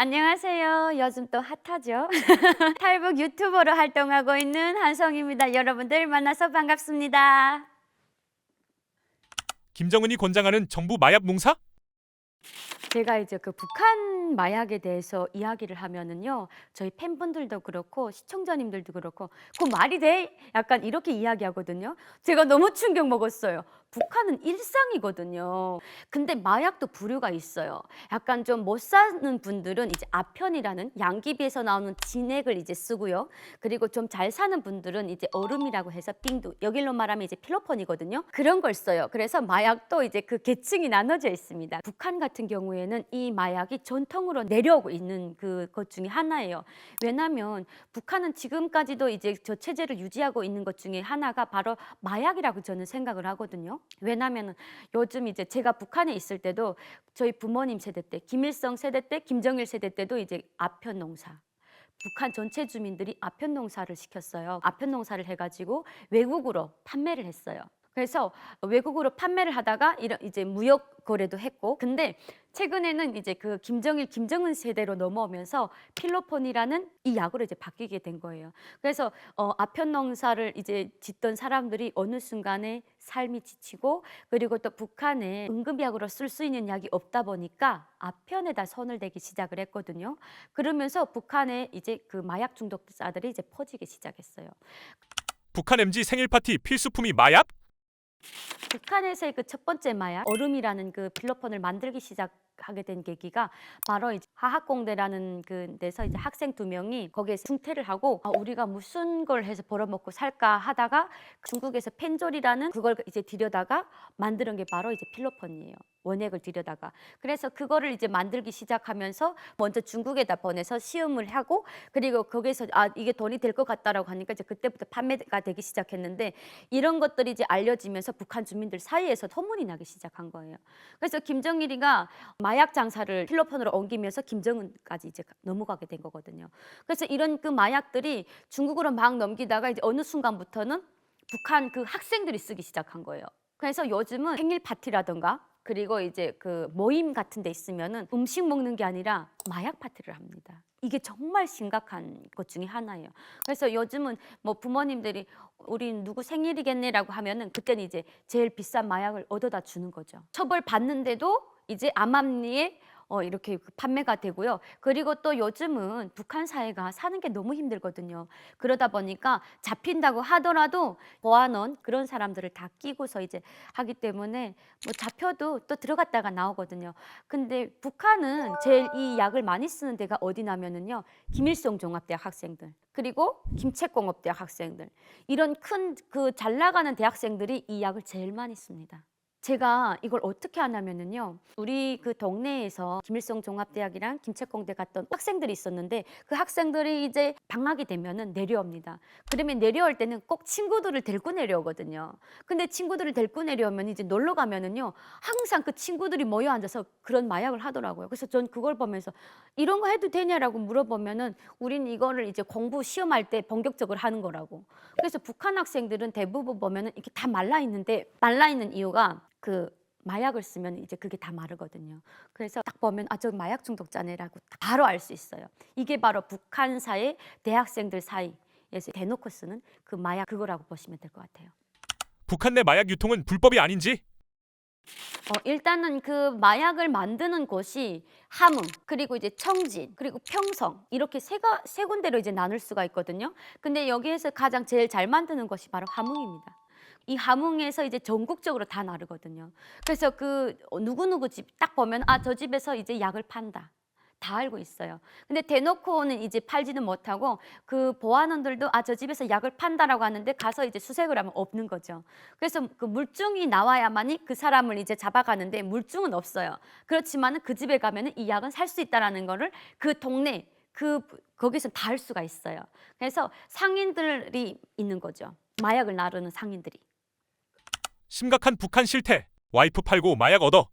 안녕하세요. 요즘 또 핫하죠? 탈북 유튜버로 활동하고 있는 한성입니다. 여러분들 만나서 반갑습니다. 김정은이 권장하는 정부 마약 농사? 제가 이제 그 북한 마약에 대해서 이야기를 하면은요, 저희 팬분들도 그렇고 시청자님들도 그렇고 그 말이 돼? 약간 이렇게 이야기하거든요. 제가 너무 충격 먹었어요. 북한은 일상이거든요. 근데 마약도 부류가 있어요. 약간 좀 못 사는 분들은 이제 아편이라는 양귀비에서 나오는 진액을 이제 쓰고요. 그리고 좀 잘 사는 분들은 이제 얼음이라고 해서 빙두, 여길로 말하면 이제 필로폰이거든요. 그런 걸 써요. 그래서 마약도 이제 그 계층이 나눠져 있습니다. 북한 같은 경우에는 이 마약이 전통 으로 내려오고 있는 그것 중에 하나예요. 왜냐하면 북한은 지금까지도 이제 저 체제를 유지하고 있는 것 중에 하나가 바로 마약이라고 저는 생각을 하거든요. 왜냐하면 요즘 이제 제가 북한에 있을 때도 저희 부모님 세대 때, 김일성 세대 때, 김정일 세대 때도 이제 아편 농사. 북한 전체 주민들이 아편 농사를 시켰어요. 아편 농사를 해가지고 외국으로 판매를 했어요. 그래서 외국으로 판매를 하다가 이런 이제 무역 거래도 했고, 근데 최근에는 이제 그 김정일, 김정은 세대로 넘어오면서 필로폰이라는 이 약으로 이제 바뀌게 된 거예요. 그래서 어, 아편 농사를 이제 짓던 사람들이 어느 순간에 삶이 지치고 그리고 또 북한에 응급약으로 쓸 수 있는 약이 없다 보니까 아편에다 손을 대기 시작을 했거든요. 그러면서 북한에 이제 그 마약 중독자들이 이제 퍼지기 시작했어요. 북한 MG 생일 파티 필수품이 마약? 북한에서의 그 첫 번째 마약 얼음이라는 그 필로폰을 만들기 시작하게 된 계기가 바로 이제 화학공대라는 그 데서 이제 학생 두 명이 거기에서 중퇴를 하고 아, 우리가 무슨 걸 해서 벌어먹고 살까 하다가 중국에서 펜졸이라는 그걸 이제 들여다가 만드는 게 바로 이제 필로폰이에요. 원액을 들여다가 그래서 그거를 이제 만들기 시작하면서 먼저 중국에다 보내서 시험을 하고 그리고 거기서 아 이게 돈이 될 것 같다라고 하니까 이제 그때부터 판매가 되기 시작했는데 이런 것들이 이제 알려지면서 북한 주민들 사이에서 소문이 나기 시작한 거예요. 그래서 김정일이가 마약 장사를 필로폰으로 옮기면서 김정은까지 이제 넘어가게 된 거거든요. 그래서 이런 그 마약들이 중국으로 막 넘기다가 이제 어느 순간부터는 북한 그 학생들이 쓰기 시작한 거예요. 그래서 요즘은 생일 파티라든가 그리고 이제 그 모임 같은 데 있으면은 음식 먹는 게 아니라 마약 파티를 합니다. 이게 정말 심각한 것 중에 하나예요. 그래서 요즘은 뭐 부모님들이 우리 누구 생일이겠네라고 하면은 그때는 이제 제일 비싼 마약을 얻어다 주는 거죠. 처벌 받는데도 이제 암암리에 어, 이렇게 그 판매가 되고요. 그리고 또 요즘은 북한 사회가 사는 게 너무 힘들거든요. 그러다 보니까 잡힌다고 하더라도 보안원 그런 사람들을 다 끼고서 이제 하기 때문에 뭐 잡혀도 또 들어갔다가 나오거든요. 근데 북한은 제일 이 약을 많이 쓰는 데가 어디냐면은요. 김일성 종합대학 학생들. 그리고 김책공업대학 학생들. 이런 큰 그 잘 나가는 대학생들이 이 약을 제일 많이 씁니다. 제가 이걸 어떻게 하냐면은요. 우리 그 동네에서 김일성 종합대학이랑 김책공대 갔던 학생들이 있었는데 그 학생들이 이제 방학이 되면은 내려옵니다. 그러면 내려올 때는 꼭 친구들을 데리고 내려오거든요. 근데 친구들을 데리고 내려오면 이제 놀러 가면은요. 항상 그 친구들이 모여 앉아서 그런 마약을 하더라고요. 그래서 전 그걸 보면서 이런 거 해도 되냐라고 물어보면은 우린 이거를 이제 공부 시험할 때 본격적으로 하는 거라고. 그래서 북한 학생들은 대부분 보면은 이렇게 다 말라 있는데 말라 있는 이유가 그 마약을 쓰면 이제 그게 다 마르거든요. 그래서 딱 보면 아 저 마약 중독자네라고 바로 알 수 있어요. 이게 바로 북한사의 대학생들 사이에서 대놓고 쓰는 그 마약 그거라고 보시면 될 것 같아요. 북한 내 마약 유통은 불법이 아닌지? 어, 일단은 그 마약을 만드는 곳이 함흥 그리고 이제 청진 그리고 평성 이렇게 세가 세 군데로 이제 나눌 수가 있거든요. 근데 여기에서 가장 제일 잘 만드는 곳이 바로 함흥입니다. 이 함흥에서 이제 전국적으로 다 나르거든요. 그래서 그 누구 누구 집 딱 보면 아 저 집에서 이제 약을 판다. 다 알고 있어요. 근데 대놓고는 이제 팔지는 못하고 그 보안원들도 아 저 집에서 약을 판다라고 하는데 가서 이제 수색을 하면 없는 거죠. 그래서 그 물증이 나와야만이 그 사람을 이제 잡아가는데 물증은 없어요. 그렇지만은 그 집에 가면은 이 약은 살 수 있다라는 거를 그 동네 그 거기서 다알 수가 있어요. 그래서 상인들이 있는 거죠. 마약을 나르는 상인들이. 심각한 북한 실태. 와이프 팔고 마약 얻어.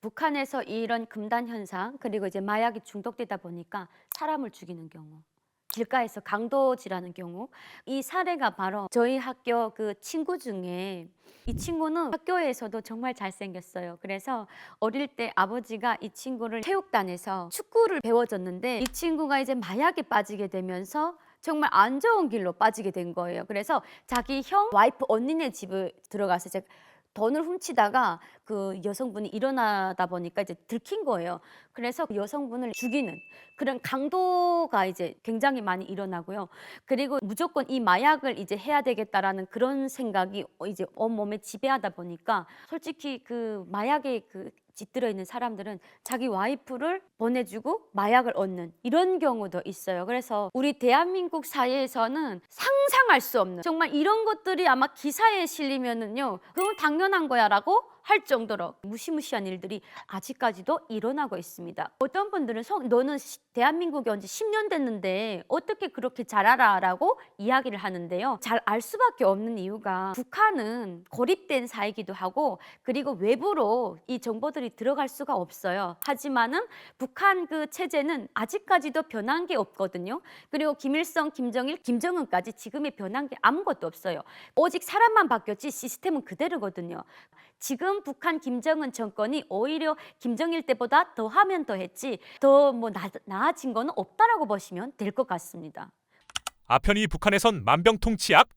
북한에서 이런 금단 현상 그리고 이제 마약이 중독되다 보니까 사람을 죽이는 경우 길가에서 강도질하는 경우 이 사례가 바로 저희 학교 그 친구 중에 이 친구는 학교에서도 정말 잘생겼어요. 그래서 어릴 때 아버지가 이 친구를 체육단에서 축구를 배워줬는데 이 친구가 이제 마약에 빠지게 되면서 정말 안 좋은 길로 빠지게 된 거예요. 그래서 자기 형, 와이프, 언니네 집을 들어가서 이제 돈을 훔치다가 그 여성분이 일어나다 보니까 이제 들킨 거예요. 그래서 그 여성분을 죽이는 그런 강도가 이제 굉장히 많이 일어나고요. 그리고 무조건 이 마약을 이제 해야 되겠다라는 그런 생각이 어, 이제 온몸에 지배하다 보니까 솔직히 그 마약에 그 깃들어 있는 사람들은 자기 와이프를 보내주고 마약을 얻는 이런 경우도 있어요. 그래서 우리 대한민국 사회에서는 상상할 수 없는 정말 이런 것들이 아마 기사에 실리면은요, 그건 당연한 거야라고 할 정도로 무시무시한 일들이 아직까지도 일어나고 있습니다. 어떤 분들은 성, 너는 시- 대한민국에 온 지 10년 됐는데 어떻게 그렇게 잘 알아라고 이야기를 하는데요. 잘 알 수밖에 없는 이유가 북한은 고립된 사이기도 하고 그리고 외부로 이 정보들이 들어갈 수가 없어요. 하지만은 북한 그 체제는 아직까지도 변한 게 없거든요. 그리고 김일성, 김정일, 김정은까지 지금의 변한 게 아무것도 없어요. 오직 사람만 바뀌었지 시스템은 그대로거든요. 지금 북한 김정은 정권이 오히려 김정일 때보다 더 하면 더 했지 더 뭐 나아진 거는 없다라고 보시면 될 것 같습니다. 아편이 북한에선 만병통치약?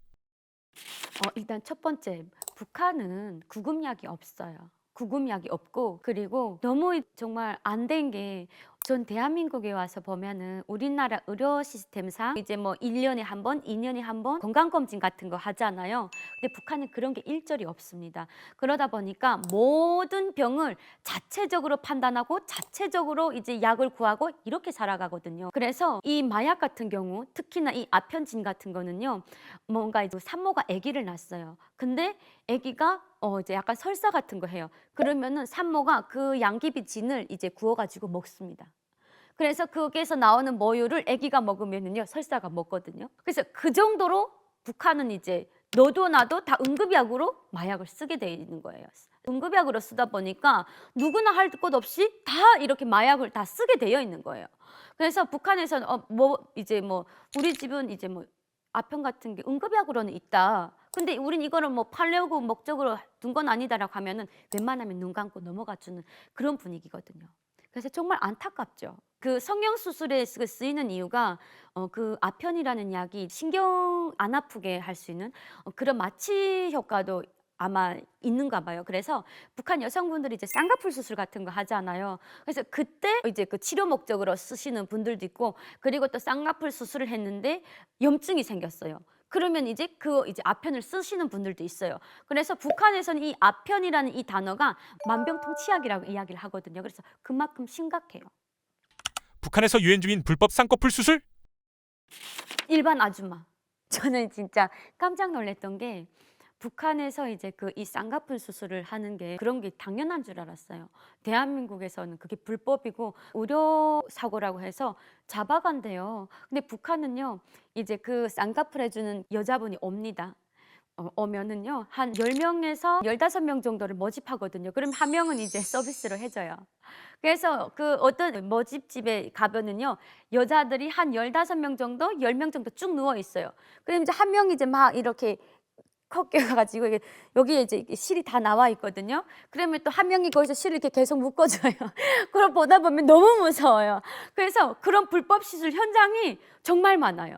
어, 일단 첫 번째 북한은 구급약이 없어요. 구급약이 없고 그리고 너무 정말 안 된 게 전 대한민국에 와서 보면은 우리나라 의료 시스템상 이제 뭐 1년에 한 번, 2년에 한 번 건강검진 같은 거 하잖아요. 근데 북한은 그런 게 일절이 없습니다. 그러다 보니까 모든 병을 자체적으로 판단하고 자체적으로 이제 약을 구하고 이렇게 살아가거든요. 그래서 이 마약 같은 경우 특히나 이 아편진 같은 거는요. 뭔가 이제 산모가 아기를 낳았어요. 근데 아기가 어 이제 약간 설사 같은 거 해요. 그러면은 산모가 그 양귀비 진을 이제 구워가지고 먹습니다. 그래서 거기에서 나오는 모유를 아기가 먹으면은요 설사가 먹거든요. 그래서 그 정도로 북한은 이제 너도 나도 다 응급약으로 마약을 쓰게 돼 있는 거예요. 응급약으로 쓰다 보니까 누구나 할 것 없이 다 이렇게 마약을 다 쓰게 되어 있는 거예요. 그래서 북한에서는 어, 뭐 이제 뭐 우리 집은 이제 뭐 아편 같은 게 응급약으로는 있다. 근데 우린 이거를 뭐 팔려고 목적으로 둔 건 아니다라고 하면은 웬만하면 눈 감고 넘어가 주는 그런 분위기거든요. 그래서 정말 안타깝죠. 그 성형 수술에 쓰- 쓰이는 이유가 어, 그 아편이라는 약이 신경 안 아프게 할 수 있는 어, 그런 마취 효과도 아마 있는가 봐요. 그래서 북한 여성분들이 이제 쌍꺼풀 수술 같은 거 하잖아요. 그래서 그때 이제 그 치료 목적으로 쓰시는 분들도 있고 그리고 또 쌍꺼풀 수술을 했는데 염증이 생겼어요. 그러면 이제 그 이제 아편을 쓰시는 분들도 있어요. 그래서 북한에서는 이 아편이라는 이 단어가 만병통치약이라고 이야기를 하거든요. 그래서 그만큼 심각해요. 북한에서 유행 중인 불법 쌍꺼풀 수술? 일반 아줌마. 저는 진짜 깜짝 놀랐던 게 북한에서 이제 그 이 쌍꺼풀 수술을 하는 게 그런 게 당연한 줄 알았어요. 대한민국에서는 그게 불법이고 의료 사고라고 해서 잡아간대요. 근데 북한은요. 이제 그 쌍꺼풀 해주는 여자분이 옵니다. 어, 오면은요 한 10명에서 15명 정도를 모집하거든요. 그럼 한 명은 이제 서비스로 해줘요. 그래서 그 어떤 모집집에 가면은요 여자들이 한 15명 정도, 10명 정도 쭉 누워 있어요. 그럼 이제 한 명이 이제 막 이렇게 꺾여가지고 이게 여기에 이제 실이 다 나와 있거든요. 그러면 또 한 명이 거기서 실을 이렇게 계속 묶어줘요. 그걸 보다 보면 너무 무서워요. 그래서 그런 불법 시술 현장이 정말 많아요.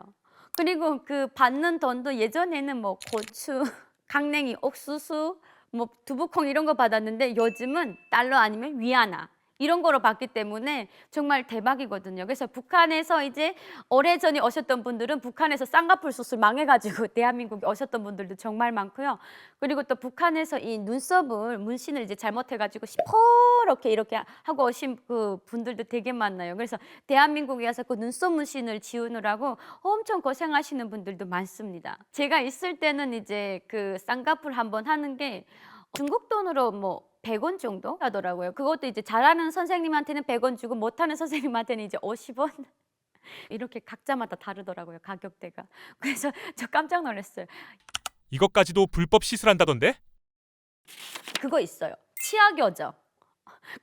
그리고 그 받는 돈도 예전에는 뭐 고추, 강냉이, 옥수수, 뭐 두부콩 이런 거 받았는데 요즘은 달러 아니면 위안화 이런 거로 받기 때문에 정말 대박이거든요. 그래서 북한에서 이제 오래전에 오셨던 분들은 북한에서 쌍꺼풀 수술 망해가지고 대한민국에 오셨던 분들도 정말 많고요. 그리고 또 북한에서 이 눈썹을 문신을 이제 잘못해가지고 시퍼렇게 이렇게 하고 오신 그 분들도 되게 많나요. 그래서 대한민국에 와서 그 눈썹 문신을 지우느라고 엄청 고생하시는 분들도 많습니다. 제가 있을 때는 이제 그 쌍꺼풀 한번 하는 게 중국 돈으로 뭐 100원 정도 하더라고요. 그것도 이제 잘하는 선생님한테는 100원 주고 못하는 선생님한테는 이제 50원. 이렇게 각자마다 다르더라고요, 가격대가. 그래서 저 깜짝 놀랐어요. 이것까지도 불법 시술한다던데? 그거 있어요. 치아 교정.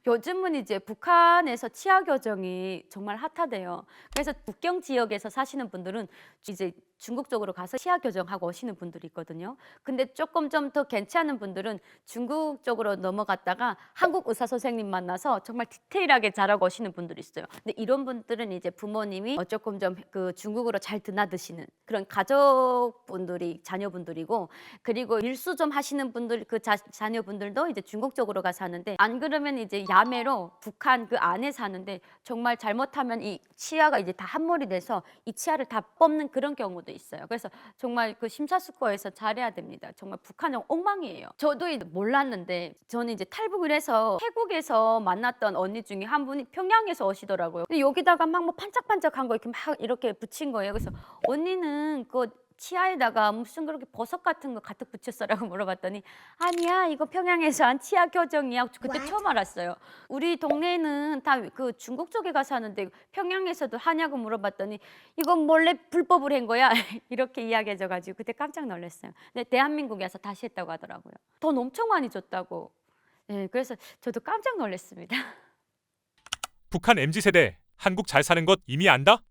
요즘은 이제 북한에서 치아 교정이 정말 핫하대요. 그래서 국경 지역에서 사시는 분들은 이제 중국 쪽으로 가서 치아 교정하고 오시는 분들이 있거든요. 근데 조금 좀 더 괜찮은 분들은 중국 쪽으로 넘어갔다가 한국 의사 선생님 만나서 정말 디테일하게 잘하고 오시는 분들이 있어요. 근데 이런 분들은 이제 부모님이 어, 조금 좀 그 중국어로 잘 드나드시는 그런 가족분들이 자녀분들이고 그리고 일수 좀 하시는 분들 그 자, 자녀분들도 이제 중국 쪽으로 가서 사는데 안 그러면 이제 야매로 북한 그 안에 사는데 정말 잘못하면 이 치아가 이제 다 한몰이 돼서 이 치아를 다 뽑는 그런 경우도 있어요. 그래서 정말 그 심사숙고해서 잘해야 됩니다. 정말 북한은 엉망이에요. 저도 이제 몰랐는데 저는 이제 탈북을 해서 태국에서 만났던 언니 중에 한 분이 평양에서 오시더라고요. 근데 여기다가 막 뭐 반짝반짝한 거 이렇게 막 이렇게 붙인 거예요. 그래서 언니는 그 치아에다가 무슨 그렇게 버섯 같은 거 가득 붙였어라고 물어봤더니 아니야 이거 평양에서 한 치아 교정이야. 그때 처음 알았어요. 우리 동네는 다 그 중국 쪽에 가서 하는데 평양에서도 하냐고 물어봤더니 이건 몰래 불법을 한 거야. 이렇게 이야기해줘 가지고 그때 깜짝 놀랐어요. 근데 대한민국에서 다시 했다고 하더라고요. 돈 엄청 많이 줬다고. 네 그래서 저도 깜짝 놀랐습니다. 북한 MZ 세대 한국 잘 사는 것 이미 안다?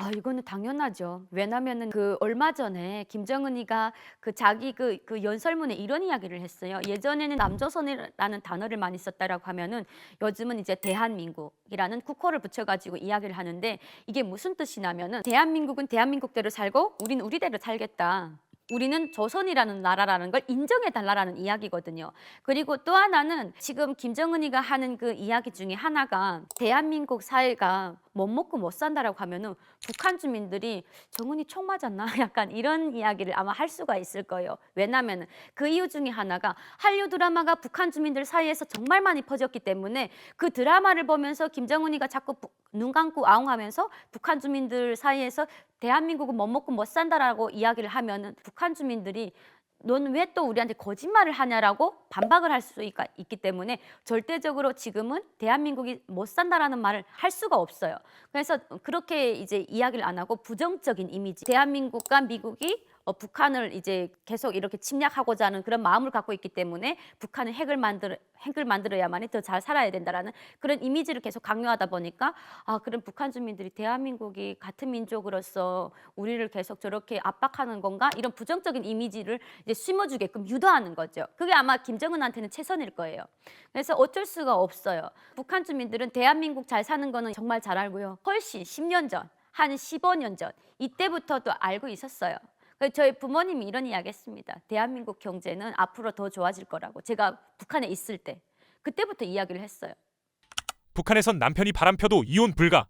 아 이거는 당연하죠. 왜냐면은 그 얼마 전에 김정은이가 그 자기 그, 그 연설문에 이런 이야기를 했어요. 예전에는 남조선이라는 단어를 많이 썼다라고 하면은 요즘은 이제 대한민국이라는 국호를 붙여 가지고 이야기를 하는데 이게 무슨 뜻이냐면은 대한민국은 대한민국대로 살고 우리는 우리대로 살겠다. 우리는 조선이라는 나라라는 걸 인정해 달라라는 이야기거든요. 그리고 또 하나는 지금 김정은이가 하는 그 이야기 중에 하나가 대한민국 사회가 못 먹고 못 산다라고 하면은 북한 주민들이 정은이 총 맞았나? 약간 이런 이야기를 아마 할 수가 있을 거예요. 왜냐면은 그 이유 중에 하나가 한류 드라마가 북한 주민들 사이에서 정말 많이 퍼졌기 때문에 그 드라마를 보면서 김정은이가 자꾸 부- 눈 감고 아웅하면서 북한 주민들 사이에서 대한민국은 못 먹고 못 산다라고 이야기를 하면은 북한 주민들이 넌왜또 우리한테 거짓말을 하냐라고 반박을 할 수 있기 때문에 절대적으로 지금은 대한민국이 못 산다라는 말을 할 수가 없어요. 그래서 그렇게 이제 이야기를 안 하고 부정적인 이미지, 대한민국과 미국이 어, 북한을 이제 계속 이렇게 침략하고자 하는 그런 마음을 갖고 있기 때문에 북한은 핵을 만들 핵을 만들어야만이 더 잘 살아야 된다라는 그런 이미지를 계속 강요하다 보니까 아 그럼 북한 주민들이 대한민국이 같은 민족으로서 우리를 계속 저렇게 압박하는 건가 이런 부정적인 이미지를 이제 심어주게끔 유도하는 거죠. 그게 아마 김정은한테는 최선일 거예요. 그래서 어쩔 수가 없어요. 북한 주민들은 대한민국 잘 사는 거는 정말 잘 알고요. 훨씬 10년 전, 한 15년 전 이때부터도 알고 있었어요. 저희 부모님이 이런 이야기 했습니다. 대한민국 경제는 앞으로 더 좋아질 거라고. 제가 북한에 있을 때. 그때부터 이야기를 했어요. 북한에선 남편이 바람 펴도 이혼 불가.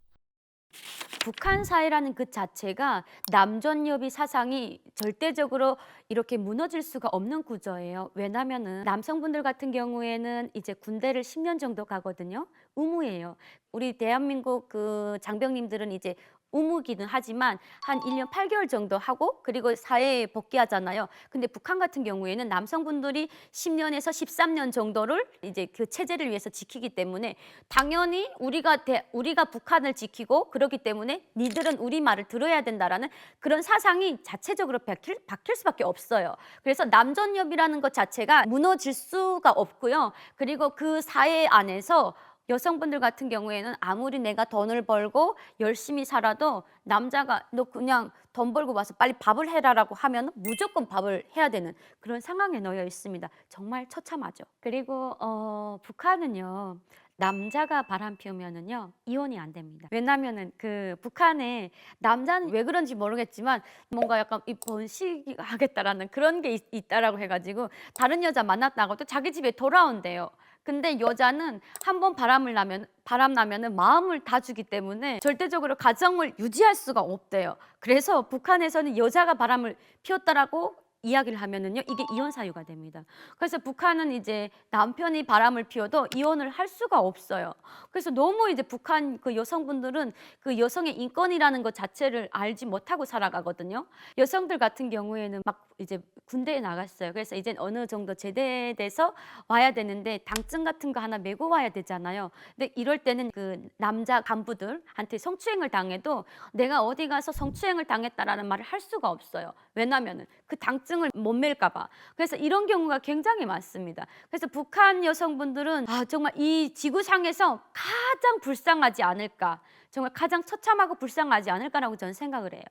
북한 사회라는 그 자체가 남존여비 사상이 절대적으로 이렇게 무너질 수가 없는 구조예요. 왜냐면은 남성분들 같은 경우에는 이제 군대를 10년 정도 가거든요. 의무예요. 우리 대한민국 그 장병님들은 이제 의무기는 하지만 한 1년 8개월 정도 하고 그리고 사회에 복귀하잖아요. 근데 북한 같은 경우에는 남성분들이 10년에서 13년 정도를 이제 그 체제를 위해서 지키기 때문에 당연히 우리가 대, 우리가 북한을 지키고 그렇기 때문에 니들은 우리 말을 들어야 된다라는 그런 사상이 자체적으로 바뀔, 바뀔 수밖에 없어요. 그래서 남존여비라는 것 자체가 무너질 수가 없고요. 그리고 그 사회 안에서 여성분들 같은 경우에는 아무리 내가 돈을 벌고 열심히 살아도 남자가 너 그냥 돈 벌고 와서 빨리 밥을 해라라고 하면 무조건 밥을 해야 되는 그런 상황에 놓여 있습니다. 정말 처참하죠. 그리고 어, 북한은요. 남자가 바람 피우면은요 이혼이 안 됩니다. 왜냐면은 그 북한에 남자는 왜 그런지 모르겠지만 뭔가 약간 이 번식하겠다라는 그런 게 있, 있다라고 해가지고 다른 여자 만났다고 또 자기 집에 돌아온대요. 근데 여자는 한 번 바람을 나면 바람 나면은 마음을 다 주기 때문에 절대적으로 가정을 유지할 수가 없대요. 그래서 북한에서는 여자가 바람을 피웠다라고 이야기를 하면은요 이게 이혼 사유가 됩니다. 그래서 북한은 이제 남편이 바람을 피워도 이혼을 할 수가 없어요. 그래서 너무 이제 북한 그 여성분들은 그 여성의 인권이라는 것 자체를 알지 못하고 살아가거든요. 여성들 같은 경우에는 막 이제 군대에 나갔어요. 그래서 이제 어느 정도 제대돼서 와야 되는데 당증 같은 거 하나 메고 와야 되잖아요. 근데 이럴 때는 그 남자 간부들한테 성추행을 당해도 내가 어디 가서 성추행을 당했다라는 말을 할 수가 없어요. 왜냐면은 그 당증 결승을 못 맬까봐. 그래서 이런 경우가 굉장히 많습니다. 그래서 북한 여성분들은 아, 정말 이 지구상에서 가장 불쌍하지 않을까. 정말 가장 처참하고 불쌍하지 않을까라고 저는 생각을 해요.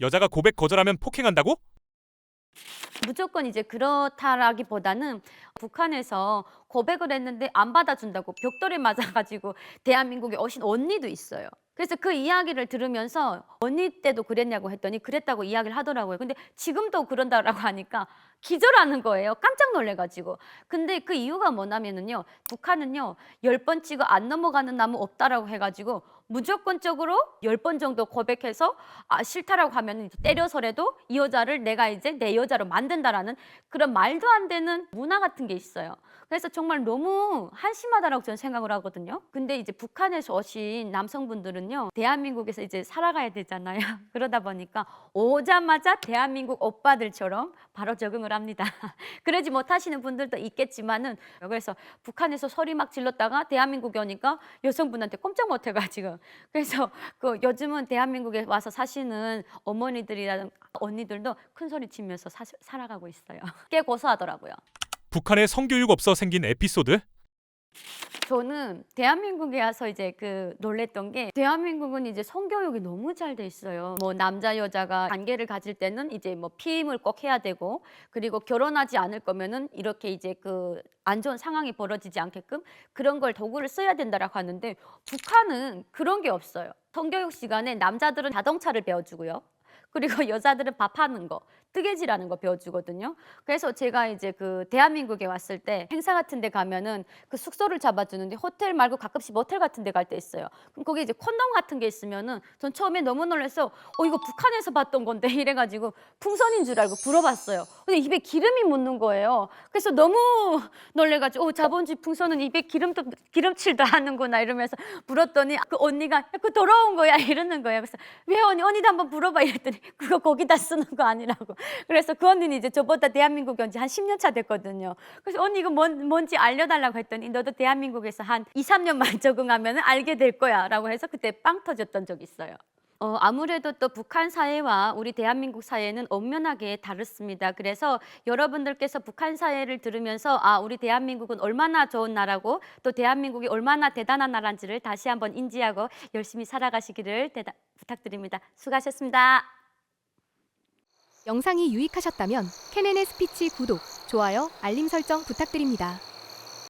여자가 고백 거절하면 폭행한다고? 무조건 이제 그렇다라기보다는 북한에서 고백을 했는데 안 받아준다고 벽돌에 맞아가지고 대한민국에 오신 언니도 있어요. 그래서 그 이야기를 들으면서 언니 때도 그랬냐고 했더니 그랬다고 이야기를 하더라고요. 근데 지금도 그런다라고 하니까 기절하는 거예요. 깜짝 놀래가지고. 근데 그 이유가 뭐냐면은요. 북한은요. 열 번 찍어 안 넘어가는 나무 없다라고 해가지고 무조건적으로 열 번 정도 고백해서 아, 싫다라고 하면 때려서라도 이 여자를 내가 이제 내 여자로 만든다라는 그런 말도 안 되는 문화 같은 게 있어요. 그래서 정말 너무 한심하다라고 저는 생각을 하거든요. 근데 이제 북한에서 오신 남성분들은요, 대한민국에서 이제 살아가야 되잖아요. 그러다 보니까 오자마자 대한민국 오빠들처럼 바로 적응을 합니다. 그러지 못하시는 분들도 있겠지만은 그래서 북한에서 소리 막 질렀다가 대한민국에 오니까 여성분한테 꼼짝 못 해가지고 그래서 그 요즘은 대한민국에 와서 사시는 어머니들이라든 언니들도 큰 소리 치면서 사, 살아가고 있어요. 꽤 고소하더라고요. 북한에 성교육 없어 생긴 에피소드? 저는 대한민국에 와서 이제 그 놀랬던 게 대한민국은 이제 성교육이 너무 잘 돼 있어요. 뭐 남자 여자가 관계를 가질 때는 이제 뭐 피임을 꼭 해야 되고 그리고 결혼하지 않을 거면은 이렇게 이제 그 안 좋은 상황이 벌어지지 않게끔 그런 걸 도구를 써야 된다라고 하는데 북한은 그런 게 없어요. 성교육 시간에 남자들은 자동차를 배워주고요. 그리고 여자들은 밥하는 거, 뜨개질하는 거 배워주거든요. 그래서 제가 이제 그 대한민국에 왔을 때 행사 같은 데 가면은 그 숙소를 잡아주는데 호텔 말고 가끔씩 모텔 같은 데 갈 때 있어요. 그럼 거기 이제 콘돔 같은 게 있으면은 전 처음에 너무 놀라서 어 이거 북한에서 봤던 건데 이래가지고 풍선인 줄 알고 불어봤어요. 근데 입에 기름이 묻는 거예요. 그래서 너무 놀래가지고 어 자본주의 풍선은 입에 기름도 기름칠도 하는구나 이러면서 불었더니 그 언니가 야, 그거 돌아온 거야 이러는 거예요. 그래서 왜 언니 언니도 한번 불어봐 이랬더니 그거 거기다 쓰는 거 아니라고. 그래서 그 언니는 이제 저보다 대한민국에 온 지 한 10년 차 됐거든요. 그래서 언니 이거 뭔, 뭔지 알려달라고 했더니 너도 대한민국에서 한 2, 3년만 적응하면 알게 될 거야 라고 해서 그때 빵 터졌던 적이 있어요. 어, 아무래도 또 북한 사회와 우리 대한민국 사회는 엄연하게 다릅니다. 그래서 여러분들께서 북한 사회를 들으면서 아, 우리 대한민국은 얼마나 좋은 나라고 또 대한민국이 얼마나 대단한 나라인지를 다시 한번 인지하고 열심히 살아가시기를 대다, 부탁드립니다. 수고하셨습니다. 영상이 유익하셨다면 KNN 스피치 구독, 좋아요, 알림 설정 부탁드립니다.